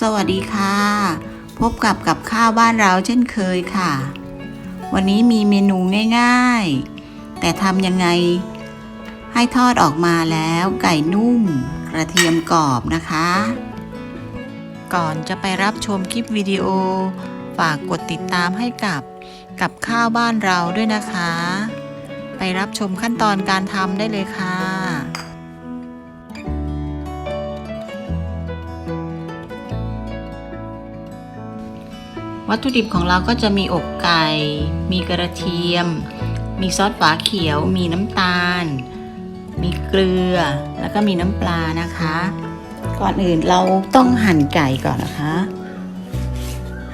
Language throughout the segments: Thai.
สวัสดีค่ะ พบกับกับข้าวบ้านเราเช่นเคยค่ะ วันนี้มีเมนูง่ายๆ แต่ทำยังไง ให้ทอดออกมาแล้วไก่นุ่ม กระเทียมกรอบนะคะ ก่อนจะไปรับชมคลิปวิดีโอ ฝากกดติดตามให้กับกับข้าวบ้านเราด้วยนะคะ ไปรับชมขั้นตอนการทำได้เลยค่ะ วัตถุดิบของเราก็จะมีอกไก่ มีกระเทียม มีซอสฝาเขียว มีน้ำตาล มีเกลือ แล้วก็มีน้ำปลานะคะ ก่อนอื่นเราต้องหั่นไก่ก่อนนะคะ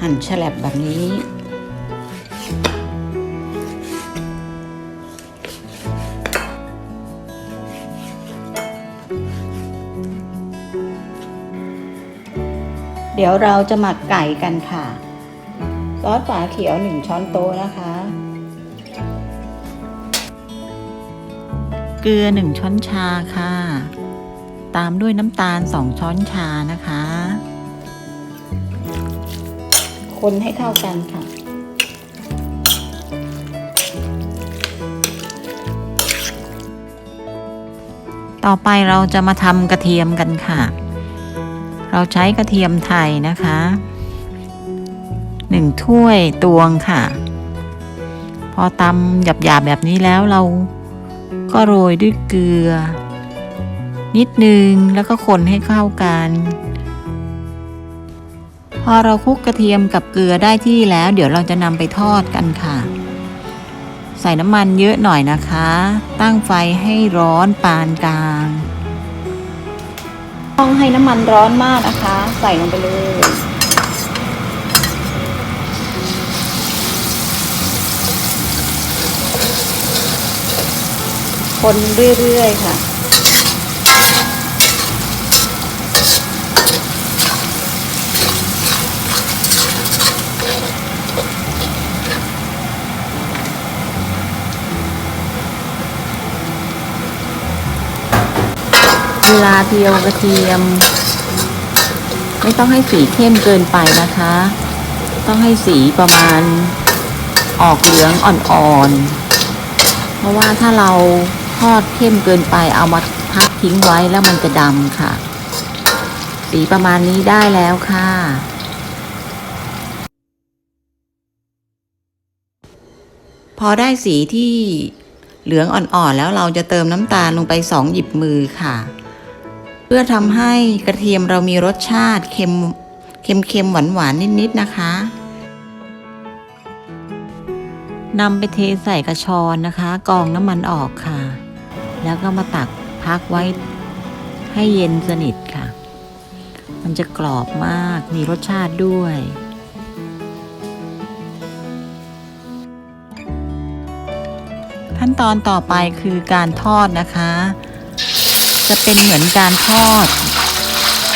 หั่นแฉลบแบบนี้เดี๋ยวเราจะหมักไก่กันค่ะ ซอสฝาเขียวหนึ่งช้อนโต๊ะนะคะ เกลือหนึ่งช้อนชาค่ะ ตามด้วยน้ำตาลสองช้อนชานะคะ คนให้เข้ากันค่ะต่อไปเราจะมาทำกระเทียมกันค่ะ เราใช้กระเทียมไทยนะคะ หนึ่งถ้วยตวงค่ะ พอตำหยาบๆแบบนี้แล้วเราก็โรยด้วยเกลือ นิดนึงแล้วก็คนให้เข้ากัน พอเราคลุกกระเทียมกับเกลือได้ที่แล้ว เดี๋ยวเราจะนำไปทอดกันค่ะ ใส่น้ำมันเยอะหน่อยนะคะ ตั้งไฟให้ร้อนปานกลาง ต้องให้น้ำมันร้อนมากนะคะ ใส่ลงไปเลย คนเรื่อยๆค่ะ เวลาเทียวกระเทียม ไม่ต้องให้สีเข้มเกินไปนะคะ ต้องให้สีประมาณออกเหลืองอ่อนๆ เพราะว่าถ้าเรา ทอดเข้มเกินไปเอามาพักทิ้งไว้แล้วมันจะดำค่ะ สีประมาณนี้ได้แล้วค่ะ พอได้สีที่เหลืองอ่อนๆแล้วเราจะเติมน้ำตาลลงไปสองหยิบมือค่ะ เพื่อทำให้กระเทียมเรามีรสชาติเค็มเค็มเค็มหวานหวานๆนิดๆนะคะนำไปเทใส่กระชอนนะคะ กองน้ำมันออกค่ะ แล้วก็มาตักพักไว้ให้เย็นสนิทค่ะ มันจะกรอบมาก มีรสชาติด้วยขั้นตอนต่อไปคือการทอดนะคะ จะเป็นเหมือนการทอด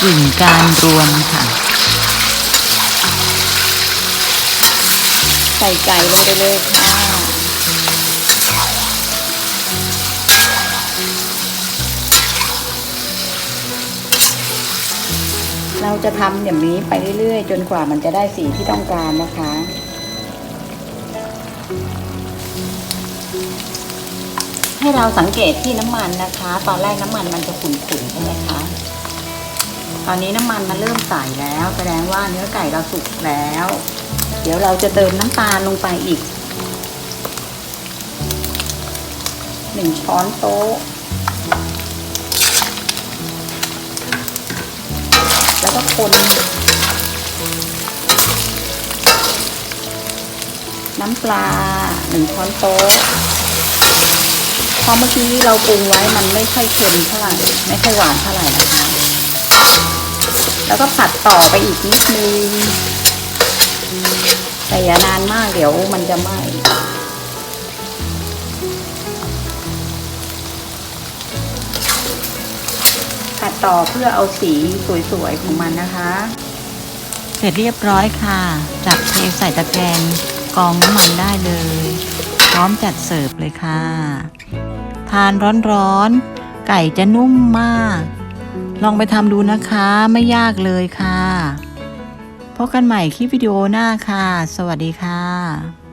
กึ่งการรวนค่ะ ใส่ไก่ลงไปเลยค่ะ เราจะทำอย่างนี้ไปเรื่อยๆ จนกว่ามันจะได้สีที่ต้องการนะคะ ให้เราสังเกตที่น้ำมันนะคะ ตอนแรกน้ำมันมันจะขุ่นๆใช่ไหมคะตอนนี้น้ำมันมันเริ่มใสแล้ว แสดงว่าเนื้อไก่เราสุกแล้ว เดี๋ยวเราจะเติมน้ำตาลลงไปอีกหนึ่งช้อนโต๊ะ แล้วก็คน น้ำปลาหนึ่งช้อนโต๊ะพอเมื่อกี้เราปรุงไว้มันไม่ค่อยเค็มเท่าไหร่ไม่ค่อยหวานเท่าไหร่นะคะ แล้วก็ผัดต่อไปอีกนิดนึงแต่อย่านานมากเดี๋ยวมันจะไหม้ัดต่อเพื่อเอาสีสวยๆของมันนะคะ เสร็จเรียบร้อยค่ะ จับเทใส่ตะแกรงกองน้ำมันได้เลย พร้อมจัดเสิร์ฟเลยค่ะ ทานร้อนๆ ไก่จะนุ่มมาก ลองไปทำดูนะคะไม่ยากเลยค่ะพบกันใหม่คลิปวิดีโอหน้าค่ะ สวัสดีค่ะ